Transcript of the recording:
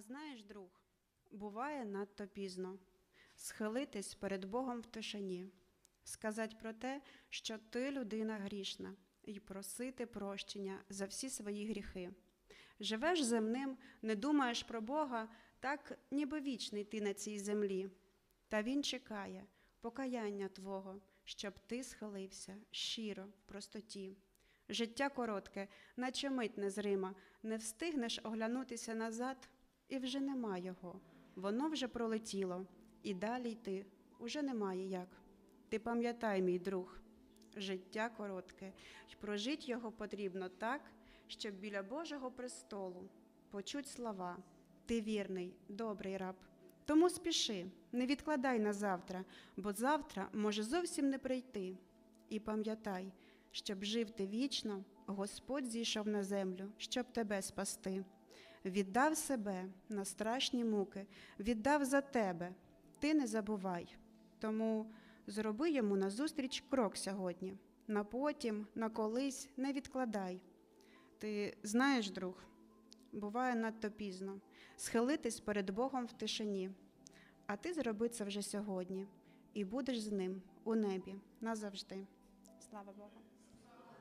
А знаєш, друг, буває надто пізно схилитись перед Богом в тишині, сказати про те, що ти людина грішна, і просити прощення за всі свої гріхи. Живеш земним, не думаєш про Бога, так ніби вічний ти на цій землі. Та Він чекає покаяння Твого, щоб ти схилився щиро, в простоті. Життя коротке, наче мить незрима, не встигнеш оглянутися назад, і вже нема його. Воно вже пролетіло, і далі йти уже немає як. Ти пам'ятай, мій друг, життя коротке, й прожить його потрібно так, щоб біля Божого престолу почуть слова. Ти вірний, добрий раб. Тому спіши, не відкладай на завтра, бо завтра може зовсім не прийти. І пам'ятай, щоб жив ти вічно, Господь зійшов на землю, щоб тебе спасти. Віддав себе на страшні муки, віддав за тебе. Ти не забувай. Тому зроби йому назустріч крок сьогодні. На потім, на колись не відкладай. Ти знаєш, друг, буває надто пізно схилитись перед Богом в тишині, а ти зроби це вже сьогодні і будеш з ним у небі назавжди. Слава Богу.